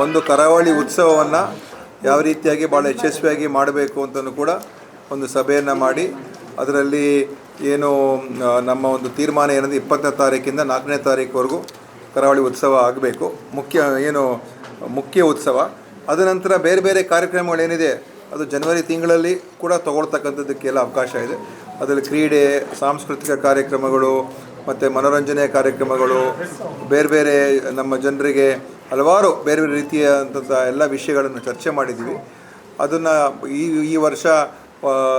ಒಂದು ಕರಾವಳಿ ಉತ್ಸವವನ್ನು ಯಾವ ರೀತಿಯಾಗಿ ಭಾಳ ಯಶಸ್ವಿಯಾಗಿ ಮಾಡಬೇಕು ಅಂತಲೂ ಕೂಡ ಒಂದು ಸಭೆಯನ್ನು ಮಾಡಿ, ಅದರಲ್ಲಿ ಏನು ನಮ್ಮ ಒಂದು ತೀರ್ಮಾನ ಏನಂದರೆ ಇಪ್ಪತ್ತನೇ ತಾರೀಕಿಂದ ನಾಲ್ಕನೇ ತಾರೀಕುವರೆಗೂ ಕರಾವಳಿ ಉತ್ಸವ ಆಗಬೇಕು. ಮುಖ್ಯ, ಏನು, ಮುಖ್ಯ ಉತ್ಸವ. ಅದ ನಂತರ ಬೇರೆ ಬೇರೆ ಕಾರ್ಯಕ್ರಮಗಳೇನಿದೆ ಅದು ಜನವರಿ ತಿಂಗಳಲ್ಲಿ ಕೂಡ ತಗೊಳ್ತಕ್ಕಂಥದ್ದಕ್ಕೆಲ್ಲ ಅವಕಾಶ ಇದೆ. ಅದರಲ್ಲಿ ಕ್ರೀಡೆ, ಸಾಂಸ್ಕೃತಿಕ ಕಾರ್ಯಕ್ರಮಗಳು, ಮತ್ತು ಮನೋರಂಜನೆ ಕಾರ್ಯಕ್ರಮಗಳು, ಬೇರೆ ಬೇರೆ ನಮ್ಮ ಜನರಿಗೆ ಹಲವಾರು ಬೇರೆ ಬೇರೆ ರೀತಿಯಾದಂಥ ಎಲ್ಲ ವಿಷಯಗಳನ್ನು ಚರ್ಚೆ ಮಾಡಿದ್ದೀವಿ. ಅದನ್ನು ಈ ಈ ವರ್ಷ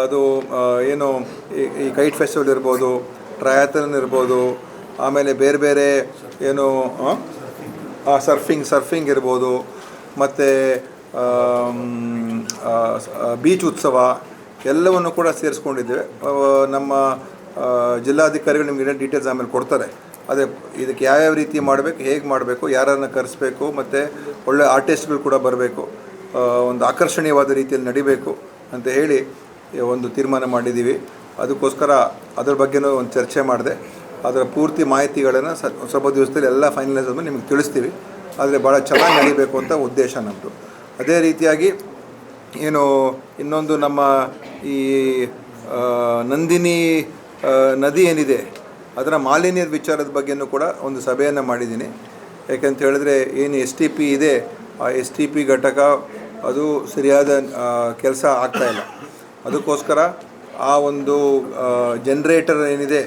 ಅದು ಏನು, ಈ- ಕೈಟ್ ಫೆಸ್ಟಿವಲ್ ಇರ್ಬೋದು, ಟ್ರಯಾಥನ್ ಇರ್ಬೋದು, ಆಮೇಲೆ ಬೇರೆ ಬೇರೆ ಏನು ಸರ್ಫಿಂಗ್ ಸರ್ಫಿಂಗ್ ಇರ್ಬೋದು, ಮತ್ತು ಬೀಚ್ ಉತ್ಸವ ಎಲ್ಲವನ್ನು ಕೂಡ ಸೇರಿಸ್ಕೊಂಡಿದ್ದೇವೆ. ನಮ್ಮ ಜಿಲ್ಲಾಧಿಕಾರಿಗಳು ನಿಮಗೆ ಡೀಟೇಲ್ಸ್ ಆಮೇಲೆ ಕೊಡ್ತಾರೆ. ಅದೇ, ಇದಕ್ಕೆ ಯಾವ್ಯಾವ ರೀತಿ ಮಾಡಬೇಕು, ಹೇಗೆ ಮಾಡಬೇಕು, ಯಾರನ್ನು ಕರೆಸ್ಬೇಕು, ಮತ್ತು ಒಳ್ಳೆ ಆರ್ಟಿಸ್ಟ್ಗಳು ಕೂಡ ಬರಬೇಕು. ಒಂದು ಆಕರ್ಷಣೀಯವಾದ ರೀತಿಯಲ್ಲಿ ನಡಿಬೇಕು ಅಂತ ಹೇಳಿ ಒಂದು ತೀರ್ಮಾನ ಮಾಡಿದ್ದೀವಿ. ಅದಕ್ಕೋಸ್ಕರ ಅದ್ರ ಬಗ್ಗೆನೂ ಒಂದು ಚರ್ಚೆ ಮಾಡಿದೆ. ಅದರ ಪೂರ್ತಿ ಮಾಹಿತಿಗಳನ್ನು ಸ್ವಲ್ಪ ದಿವಸದಲ್ಲಿ ಎಲ್ಲ ಫೈನಲೈಸ್ ಆದ್ಮೇಲೆ ನಿಮಗೆ ತಿಳಿಸ್ತೀವಿ. ಆದರೆ ಭಾಳ ಚೆನ್ನಾಗಿ ನಡಿಬೇಕು ಅಂತ ಉದ್ದೇಶ ನಮ್ಮದು ಅದೇ ರೀತಿಯಾಗಿ ಏನು, ಇನ್ನೊಂದು ನಮ್ಮ ಈ ನಂದಿನಿ ನದಿ ಏನಿದೆ ಅದರ ಮಾಲಿನ್ಯದ ವಿಚಾರದ ಬಗ್ಗೆನೂ ಕೂಡ ಒಂದು ಸಭೆಯನ್ನು ಮಾಡಿದ್ದೀನಿ. ಯಾಕೆಂತ ಹೇಳಿದ್ರೆ ಏನು ಎಸ್ ಟಿ ಪಿ ಇದೆ, ಆ ಎಸ್ ಟಿ ಪಿ ಘಟಕ ಅದು ಸರಿಯಾದ ಕೆಲಸ ಆಗ್ತಾಯಿಲ್ಲ ಅದಕ್ಕೋಸ್ಕರ ಆ ಒಂದು ಜನ್ರೇಟರ್ ಏನಿದೆ,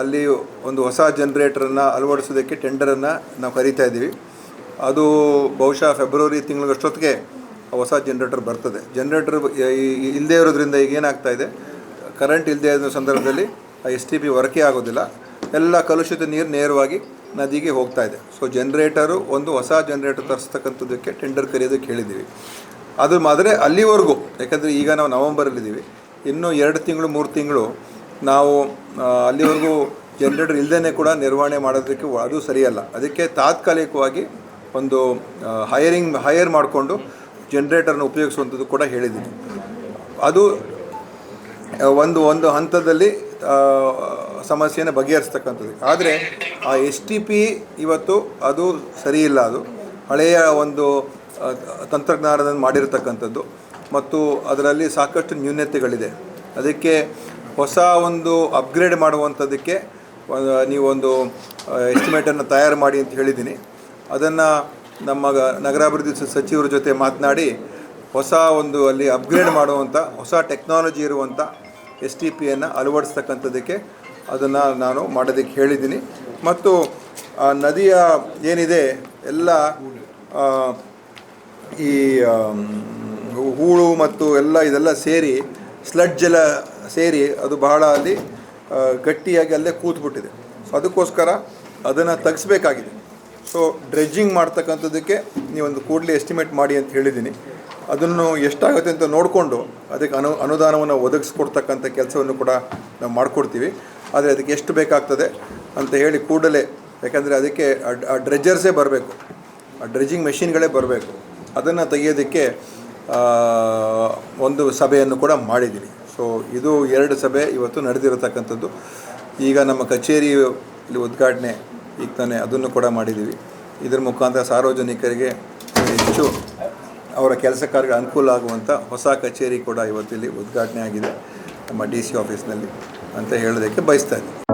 ಅಲ್ಲಿ ಒಂದು ಹೊಸ ಜನ್ರೇಟರನ್ನು ಅಳವಡಿಸೋದಕ್ಕೆ ಟೆಂಡರನ್ನು ನಾವು ಕರಿತಾ ಇದ್ದೀವಿ. ಅದು ಬಹುಶಃ ಫೆಬ್ರವರಿ ತಿಂಗಳಷ್ಟೊತ್ತಿಗೆ ಹೊಸ ಜನ್ರೇಟರ್ ಬರ್ತದೆ. ಜನ್ರೇಟರ್ ಇಲ್ಲದೇ ಇರೋದ್ರಿಂದ ಈಗ ಏನಾಗ್ತಾ ಇದೆ ಕರೆಂಟ್ ಇಲ್ಲದೇ ಇರೋ ಸಂದರ್ಭದಲ್ಲಿ ಎಸ್ ಟಿ ಪಿ ಹೊರಕೆ ಆಗೋದಿಲ್ಲ. ಎಲ್ಲ ಕಲುಷಿತ ನೀರು ನೇರವಾಗಿ ನದಿಗೆ ಹೋಗ್ತಾ ಇದೆ. ಸೊ ಜನ್ರೇಟರು ಒಂದು ಹೊಸ ಜನ್ರೇಟರ್ ತರಿಸ್ತಕ್ಕಂಥದ್ದಕ್ಕೆ ಟೆಂಡರ್ ಕರೆಯೋದಕ್ಕೆ ಹೇಳಿದ್ದೀವಿ ಅದು ಆದರೆ ಅಲ್ಲಿವರೆಗೂ, ಯಾಕಂದರೆ ಈಗ ನಾವು ನವಂಬರಲ್ಲಿದ್ದೀವಿ. ಇನ್ನೂ ಎರಡು ತಿಂಗಳು, ಮೂರು ತಿಂಗಳು ನಾವು ಅಲ್ಲಿವರೆಗೂ ಜನ್ರೇಟರ್ ಇಲ್ಲದೇ ಕೂಡ ನಿರ್ವಹಣೆ ಮಾಡೋದಕ್ಕೆ ಅದು ಸರಿಯಲ್ಲ. ಅದಕ್ಕೆ ತಾತ್ಕಾಲಿಕವಾಗಿ ಒಂದು ಹೈರಿಂಗ್ ಹೈಯರ್ ಮಾಡಿಕೊಂಡು ಜನ್ರೇಟರ್ನ ಉಪಯೋಗಿಸುವಂಥದ್ದು ಕೂಡ ಹೇಳಿದ್ದೀನಿ. ಅದು ಒಂದು ಒಂದು ಹಂತದಲ್ಲಿ ಸಮಸ್ಯೆಯನ್ನು ಬಗೆಹರಿಸ್ತಕ್ಕಂಥದ್ದು. ಆದರೆ ಆ ಎಸ್ ಟಿ ಪಿ ಇವತ್ತು ಅದು ಸರಿಯಿಲ್ಲ ಅದು. ಹಳೆಯ ಒಂದು ತಂತ್ರಜ್ಞಾನವನ್ನು ಮಾಡಿರತಕ್ಕಂಥದ್ದು. ಮತ್ತು ಅದರಲ್ಲಿ ಸಾಕಷ್ಟು ನ್ಯೂನ್ಯತೆಗಳಿದೆ ಅದಕ್ಕೆ ಹೊಸ ಒಂದು ಅಪ್ಗ್ರೇಡ್ ಮಾಡುವಂಥದ್ದಕ್ಕೆ ನೀವೊಂದು ಎಸ್ಟಿಮೇಟನ್ನು ತಯಾರು ಮಾಡಿ ಅಂತ ಹೇಳಿದ್ದೀನಿ. ಅದನ್ನು ನಮ್ಮ ನಗರಾಭಿವೃದ್ಧಿ ಸಚಿವರ ಜೊತೆ ಮಾತನಾಡಿ, ಹೊಸ ಒಂದು ಅಲ್ಲಿ ಅಪ್ಗ್ರೇಡ್ ಮಾಡುವಂಥ, ಹೊಸ ಟೆಕ್ನಾಲಜಿ ಇರುವಂಥ ಎಸ್ ಟಿ ಪಿಯನ್ನು ಅಳವಡಿಸ್ತಕ್ಕಂಥದ್ದಕ್ಕೆ ಅದನ್ನು ನಾನು ಮಾಡೋದಕ್ಕೆ ಹೇಳಿದ್ದೀನಿ. ಮತ್ತು, ಆ, ನದಿಯ ಏನಿದೆ, ಎಲ್ಲ ಈ ಹೂಳು ಮತ್ತು ಎಲ್ಲ ಇದೆಲ್ಲ ಸೇರಿ ಸ್ಲಡ್ಜ್ ಎಲ್ಲ ಸೇರಿ ಅದು ಬಹಳ ಅಲ್ಲಿ ಗಟ್ಟಿಯಾಗಿ ಅಲ್ಲೇ ಕೂತ್ಬಿಟ್ಟಿದೆ. ಸೊ ಅದಕ್ಕೋಸ್ಕರ ಅದನ್ನು ತೆಗೆಸ್ಬೇಕಾಗಿದೆ. ಸೊ ಡ್ರೆಜ್ಜಿಂಗ್ ಮಾಡ್ತಕ್ಕಂಥದ್ದಕ್ಕೆ ನೀವೊಂದು ಕೂಡಲೇ ಎಸ್ಟಿಮೇಟ್ ಮಾಡಿ ಅಂತ ಹೇಳಿದ್ದೀನಿ. ಅದನ್ನು ಎಷ್ಟಾಗುತ್ತೆ ಅಂತ ನೋಡಿಕೊಂಡು ಅದಕ್ಕೆ ಅನು ಅನುದಾನವನ್ನು ಒದಗಿಸ್ಕೊಡ್ತಕ್ಕಂಥ ಕೆಲಸವನ್ನು ಕೂಡ ನಾವು ಮಾಡಿಕೊಡ್ತೀವಿ. ಆದರೆ ಅದಕ್ಕೆ ಎಷ್ಟು ಬೇಕಾಗ್ತದೆ ಅಂತ ಹೇಳಿ ಕೂಡಲೇ, ಯಾಕಂದರೆ ಅದಕ್ಕೆ ಆ ಡ್ರೆಜರ್ಸೇ ಬರಬೇಕು. ಆ ಡ್ರೆಜಿಂಗ್ ಮೆಷಿನ್ಗಳೇ ಬರಬೇಕು. ಅದನ್ನು ತೆಗೆಯೋದಕ್ಕೆ ಒಂದು ಸಭೆಯನ್ನು ಕೂಡ ಮಾಡಿದ್ದೀನಿ. ಸೊ, ಇದು ಎರಡು ಸಭೆ ಇವತ್ತು ನಡೆದಿರತಕ್ಕಂಥದ್ದು. ಈಗ ನಮ್ಮ ಕಚೇರಿ ಇಲ್ಲಿ ಉದ್ಘಾಟನೆ, ಈಗ ತಾನೇ ಅದನ್ನು ಕೂಡ ಮಾಡಿದ್ದೀವಿ. ಇದರ ಮುಖಾಂತರ ಸಾರ್ವಜನಿಕರಿಗೆ ಹೆಚ್ಚು ಅವರ ಕೆಲಸ ಕಾರ್ಯಗಳ ಅನುಕೂಲ ಆಗುವಂಥ ಹೊಸ ಕಚೇರಿ ಕೂಡ ಇವತ್ತಿಲ್ಲಿ ಉದ್ಘಾಟನೆ ಆಗಿದೆ. ನಮ್ಮ ಡಿ ಸಿ ಆಫೀಸ್ನಲ್ಲಿ ಅಂತ ಹೇಳೋದಕ್ಕೆ ಬಯಸ್ತಾ ಇದ್ದೀನಿ.